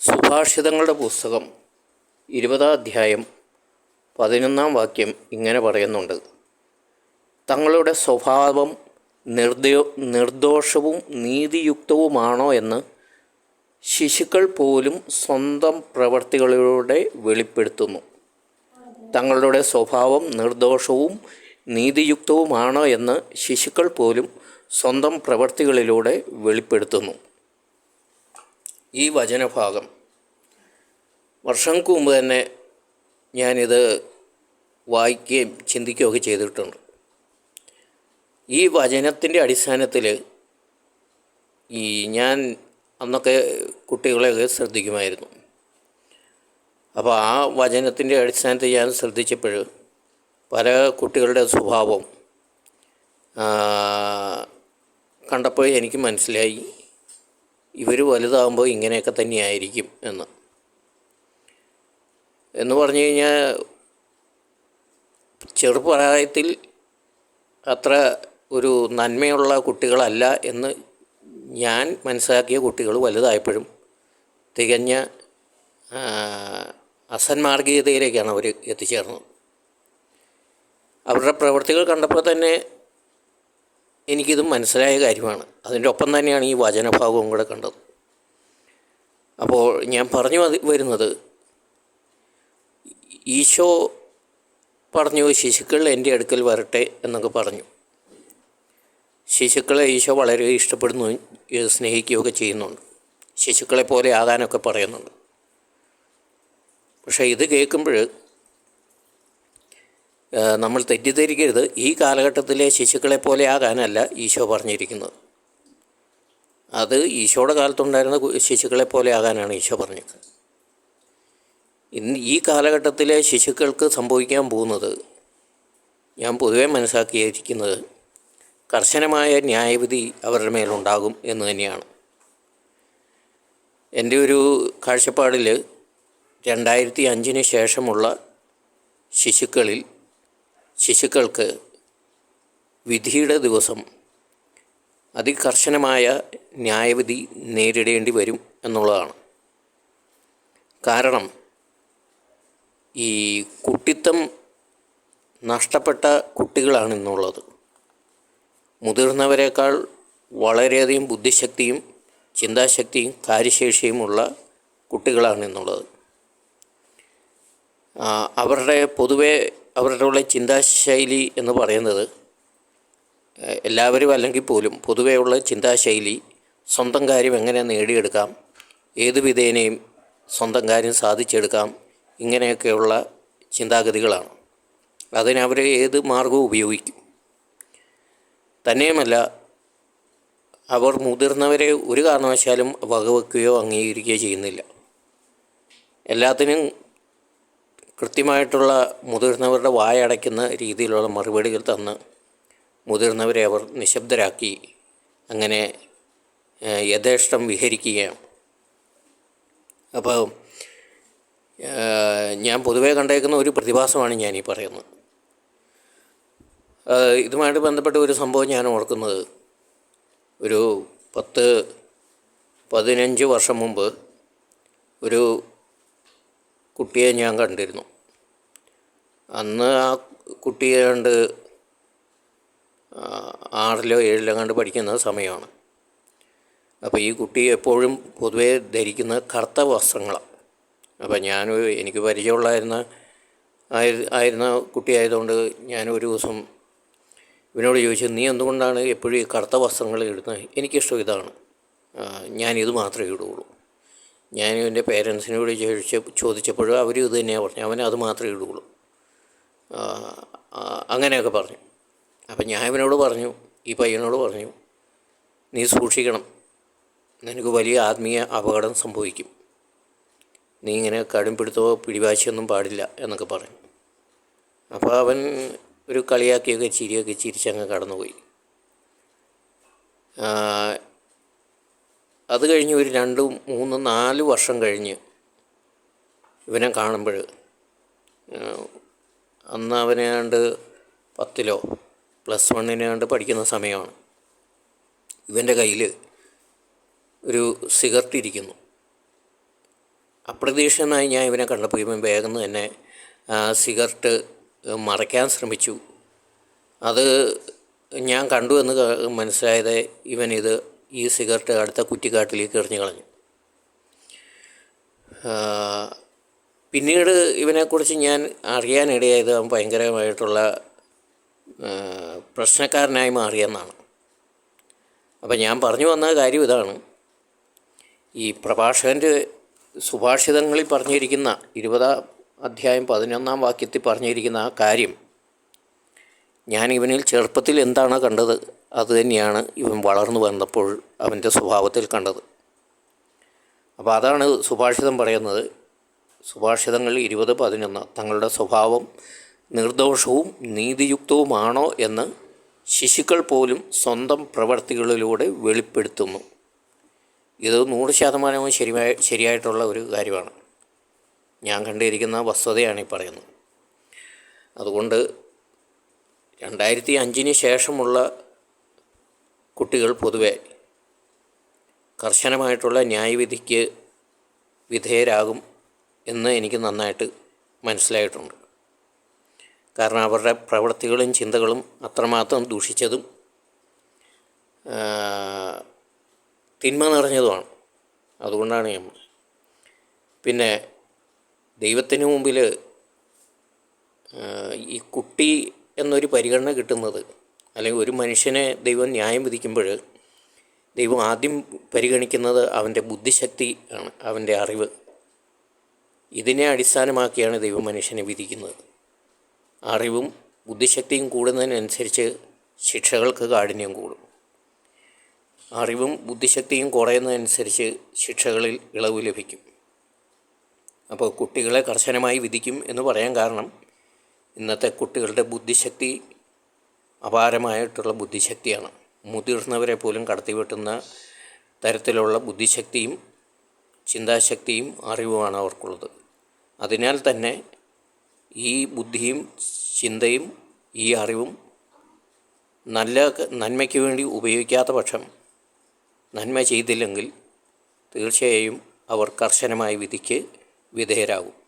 സുഭാഷിതങ്ങളുടെ പുസ്തകം ഇരുപതാം അധ്യായം പതിനൊന്നാം വാക്യം ഇങ്ങനെ പറയുന്നുണ്ട്. തങ്ങളുടെ സ്വഭാവം നിർദ്ദോ നിർദോഷവും നീതിയുക്തവുമാണോ എന്ന് ശിശുക്കൾ പോലും സ്വന്തം പ്രവർത്തികളിലൂടെ വെളിപ്പെടുത്തുന്നു. തങ്ങളുടെ സ്വഭാവം നിർദോഷവും നീതിയുക്തവുമാണോ എന്ന് ശിശുക്കൾ പോലും സ്വന്തം പ്രവർത്തികളിലൂടെ വെളിപ്പെടുത്തുന്നു. ഈ വചനഭാഗം. വർഷങ്ങൾക്ക് മുമ്പ് തന്നെ ഞാനിത് വായിക്കുകയും ചിന്തിക്കുകയൊക്കെ ചെയ്തിട്ടുണ്ട്. ഈ വചനത്തിന്റെ അടിസ്ഥാനത്തിൽ ഈ ഞാൻ അന്നൊക്കെ കുട്ടികളെയൊക്കെ ശ്രദ്ധിക്കുമായിരുന്നു. അപ്പോൾ ആ വചനത്തിന്റെ അടിസ്ഥാനത്തിൽ ഞാൻ ശ്രദ്ധിച്ചപ്പോൾ പല കുട്ടികളുടെ സ്വഭാവം കണ്ടപ്പോൾ എനിക്ക് മനസ്സിലായി. ഇവർ വലുതാകുമ്പോൾ ഇങ്ങനെയൊക്കെ തന്നെയായിരിക്കും എന്ന്. എന്ന് പറഞ്ഞു കഴിഞ്ഞാൽ ചെറുപ്രായത്തിൽ അത്ര ഒരു നന്മയുള്ള കുട്ടികളല്ല എന്ന് ഞാൻ മനസ്സിലാക്കിയ കുട്ടികൾ വലുതായപ്പോഴും തികഞ്ഞ അസന്മാർഗീയതയിലേക്കാണ് അവർ എത്തിച്ചേർന്നത്. അവരുടെ പ്രവൃത്തികൾ കണ്ടപ്പോൾ തന്നെ എനിക്കിത് മനസ്സിലായ കാര്യമാണ്. അതിന്റെ ഒപ്പം തന്നെയാണ് ഈ വചനഭാഗവും കൂടെ കണ്ടത്. അപ്പോൾ ഞാൻ പറഞ്ഞു വരുന്നത് ഈശോ പറഞ്ഞു ശിശുക്കൾ എന്റെ അടുക്കൽ വരട്ടെ എന്നൊക്കെ പറഞ്ഞു. ശിശുക്കളെ ഈശോ വളരെ ഇഷ്ടപ്പെടുന്നു സ്നേഹിക്കുകയൊക്കെ ചെയ്യുന്നുണ്ട്. ശിശുക്കളെ പോലെ ആകാനൊക്കെ പറയുന്നുണ്ട്. പക്ഷേ ഇത് കേൾക്കുമ്പോൾ നമ്മൾ തെറ്റിദ്ധരിക്കരുത്. ഈ കാലഘട്ടത്തിലെ ശിശുക്കളെ പോലെ ആകാനല്ല ഈശോ പറഞ്ഞിരിക്കുന്നത്. അത് ഈശോയുടെ കാലത്തുണ്ടായിരുന്ന ശിശുക്കളെ പോലെ ആകാനാണ് ഈശോ പറഞ്ഞത് ഇന്ന് ഈ കാലഘട്ടത്തിലെ ശിശുക്കൾക്ക് സംഭവിക്കാൻ പോകുന്നത് ഞാൻ പൊതുവെ മനസ്സിലാക്കിയിരിക്കുന്നത് കർശനമായ ന്യായവിധി അവരുടെ മേലുണ്ടാകും എന്ന് തന്നെയാണ്. എന്റെ ഒരു കാഴ്ചപ്പാടിൽ രണ്ടായിരത്തി അഞ്ചിന് ശേഷമുള്ള ശിശുക്കളിൽ ശിശുക്കൾക്ക് വിധിയുടെ ദിവസം അതികർശനമായ ന്യായവിധി നേരിടേണ്ടി വരും എന്നുള്ളതാണ്. കാരണം ഈ കുട്ടിത്തം നഷ്ടപ്പെട്ട കുട്ടികളാണ് ഇന്നുള്ളത്. മുതിർന്നവരെക്കാൾ വളരെയധികം ബുദ്ധിശക്തിയും ചിന്താശക്തിയും കാര്യശേഷിയുമുള്ള കുട്ടികളാണ് ഇന്നുള്ളത്. അവരുടെ പൊതുവെ അവരുടെ ഉള്ള ചിന്താശൈലി എന്ന് പറയുന്നത് എല്ലാവരും അല്ലെങ്കിൽ പോലും പൊതുവെയുള്ള ചിന്താശൈലി സ്വന്തം കാര്യം എങ്ങനെ നേടിയെടുക്കാം ഏത് വിധേനയും സ്വന്തം കാര്യം സാധിച്ചെടുക്കാം ഇങ്ങനെയൊക്കെയുള്ള ചിന്താഗതികളാണ്. അതിനവർ ഏത് മാർഗവും ഉപയോഗിക്കും. തന്നെയുമല്ല അവർ മുതിർന്നവരെ ഒരു കാരണവശാലും വകവെക്കുകയോ അംഗീകരിക്കുകയോ ചെയ്യുന്നില്ല. എല്ലാത്തിനും കൃത്യമായിട്ടുള്ള മുതിർന്നവരുടെ വായടയ്ക്കുന്ന രീതിയിലുള്ള മറുപടികൾ തന്ന് മുതിർന്നവരെ അവർ നിശബ്ദരാക്കി അങ്ങനെ യഥേഷ്ടം വിഹരിക്കുകയാണ്. അപ്പോൾ ഞാൻ പൊതുവേ കണ്ടേക്കുന്ന ഒരു പ്രതിഭാസമാണ് ഞാൻ ഈ പറയുന്നത്. ഇതുമായിട്ട് ബന്ധപ്പെട്ട ഒരു സംഭവം ഞാൻ ഓർക്കുന്നത്. ഒരു പത്ത് പതിനഞ്ച് വർഷം മുമ്പ് ഒരു കുട്ടിയെ ഞാൻ കണ്ടിരുന്നു. അന്ന് ആ കുട്ടിയെ കണ്ട് ആറിലോ ഏഴിലോ കണ്ട് പഠിക്കുന്ന സമയമാണ്. അപ്പോൾ ഈ കുട്ടി എപ്പോഴും പൊതുവേ ധരിക്കുന്ന കറുത്ത വസ്ത്രങ്ങളാണ് അപ്പോൾ ഞാൻ എനിക്ക് പരിചയമുള്ളായിരുന്ന ആയി- ആയിരുന്ന കുട്ടിയായതുകൊണ്ട് ഞാൻ ഒരു ദിവസം ഇവനോട് ചോദിച്ചു നീ എന്തുകൊണ്ടാണ് എപ്പോഴും ഈ കറുത്ത വസ്ത്രങ്ങൾ ഇടുന്നത് എനിക്കിഷ്ടം ഇതാണ്. ഞാനിത് മാത്രമേ ഇടുകയുള്ളൂ ഞാൻ എന്റെ പേരൻസിനോട് ചോദിച്ച ചോദിച്ചപ്പോഴും അവരും ഇത് തന്നെയാണ് പറഞ്ഞത്. അവൻ അത് മാത്രമേ ഇടുകയുള്ളൂ അങ്ങനെയൊക്കെ പറഞ്ഞു. അപ്പം ഞാൻ പറഞ്ഞു ഈ പയ്യനോട് പറഞ്ഞു നീ സൂക്ഷിക്കണം. നിനക്ക് വലിയ ആത്മീയ അപകടം സംഭവിക്കും. നീ ഇങ്ങനെ കടുംപിടുത്തമോ പിടിവാശിയൊന്നും പാടില്ല എന്നൊക്കെ പറഞ്ഞു. അപ്പോൾ അവൻ ഒരു കളിയാക്കിയൊക്കെ ചിരിയൊക്കെ ചിരിച്ചങ്ങ് കടന്നുപോയി. അത് കഴിഞ്ഞ് ഒരു രണ്ട് മൂന്ന് നാല് വർഷം കഴിഞ്ഞ് ഇവനെ കാണുമ്പോൾ അന്ന് അവനെ കണ്ട് പത്തിലോ പ്ലസ് വണ്ണിനെ കണ്ട് പഠിക്കുന്ന സമയമാണ്. ഇവന്റെ കയ്യിൽ ഒരു സിഗരറ്റ് ഇരിക്കുന്നു അപ്രതീക്ഷിതമായി ഞാൻ ഇവനെ കണ്ടപ്പോൾ ഇവൻ വേഗം തന്നെ ആ സിഗരറ്റ് മറയ്ക്കാൻ ശ്രമിച്ചു. അത് ഞാൻ കണ്ടു എന്ന് മനസ്സിലായത് ഇവനിത് ഈ സിഗരറ്റ് അടുത്ത കുറ്റിക്കാട്ടിലേക്ക് എറിഞ്ഞു കളഞ്ഞു പിന്നീട് ഇവനെക്കുറിച്ച് ഞാൻ അറിയാനിടയായത് അവൻ ഭയങ്കരമായിട്ടുള്ള പ്രശ്നക്കാരനായി മാറിയെന്നാണ്. അപ്പം ഞാൻ പറഞ്ഞു വന്ന കാര്യം ഇതാണ്. ഈ പ്രഭാഷകന്റെ സുഭാഷിതങ്ങളിൽ പറഞ്ഞിരിക്കുന്ന ഇരുപതാം അധ്യായം പതിനൊന്നാം വാക്യത്തിൽ പറഞ്ഞിരിക്കുന്ന ആ കാര്യം ഞാൻ ഇവനിൽ ചെറുപ്പത്തിൽ എന്താണ് കണ്ടത്? അത് തന്നെയാണ് ഇവൻ വളർന്നു വന്നപ്പോൾ അവന്റെ സ്വഭാവത്തിൽ കണ്ടത്. അപ്പോൾ അതാണ് സുഭാഷിതം പറയുന്നത്. സുഭാഷിതങ്ങൾ ഇരുപത് പതിനൊന്ന്. തങ്ങളുടെ സ്വഭാവം നിർദോഷവും നീതിയുക്തവുമാണോ എന്ന് ശിശുക്കൾ പോലും സ്വന്തം പ്രവർത്തികളിലൂടെ വെളിപ്പെടുത്തുന്നു. ഇത് നൂറ് ശതമാനവും ശരിയായ ശരിയായിട്ടുള്ള ഒരു കാര്യമാണ്. ഞാൻ കണ്ടിരിക്കുന്ന വസ്തുതയാണ് ഈ പറയുന്നത്. അതുകൊണ്ട് രണ്ടായിരത്തി അഞ്ചിന് ശേഷമുള്ള കുട്ടികൾ പൊതുവെ കർശനമായിട്ടുള്ള ന്യായവിധിക്ക് വിധേയരാകും എന്ന് എനിക്ക് നന്നായിട്ട് മനസ്സിലായിട്ടുണ്ട്. കാരണം അവരുടെ പ്രവൃത്തികളും ചിന്തകളും അത്രമാത്രം ദൂഷിച്ചതും തിന്മ നിറഞ്ഞതുമാണ്. അതുകൊണ്ടാണ് ഞാൻ പിന്നെ ദൈവത്തിന് മുമ്പിൽ ഈ കുട്ടി എന്നൊരു പരിഗണന കിട്ടുന്നത് അല്ലെങ്കിൽ ഒരു മനുഷ്യനെ ദൈവം ന്യായം വിധിക്കുമ്പോൾ ദൈവം ആദ്യം പരിഗണിക്കുന്നത് അവന്റെ ബുദ്ധിശക്തി ആണ് അവന്റെ അറിവ്. ഇതിനെ അടിസ്ഥാനമാക്കിയാണ് ദൈവം മനുഷ്യനെ വിധിക്കുന്നത്. അറിവും ബുദ്ധിശക്തിയും കൂടുന്നതിനനുസരിച്ച് ശിക്ഷകൾക്ക് കാഠിന്യം കൂടും. അറിവും ബുദ്ധിശക്തിയും കുറയുന്നതനുസരിച്ച് ശിക്ഷകളിൽ ഇളവ് ലഭിക്കും. അപ്പോൾ കുട്ടികളെ കർശനമായി വിധിക്കും എന്ന് പറയാൻ കാരണം ഇന്നത്തെ കുട്ടികളുടെ ബുദ്ധിശക്തി അപാരമായിട്ടുള്ള ബുദ്ധിശക്തിയാണ്. മുതിർന്നവരെ പോലും കടത്തിവെട്ടുന്ന തരത്തിലുള്ള ബുദ്ധിശക്തിയും ചിന്താശക്തിയും അറിവുമാണ് അവർക്കുള്ളത്. അതിനാൽ തന്നെ ഈ ബുദ്ധിയും ചിന്തയും ഈ അറിവും നല്ല നന്മയ്ക്ക് വേണ്ടി ഉപയോഗിക്കാത്ത പക്ഷം നന്മ ചെയ്തില്ലെങ്കിൽ തീർച്ചയായും അവർ കർശനമായ വിധിക്ക് വിധേയരാകും.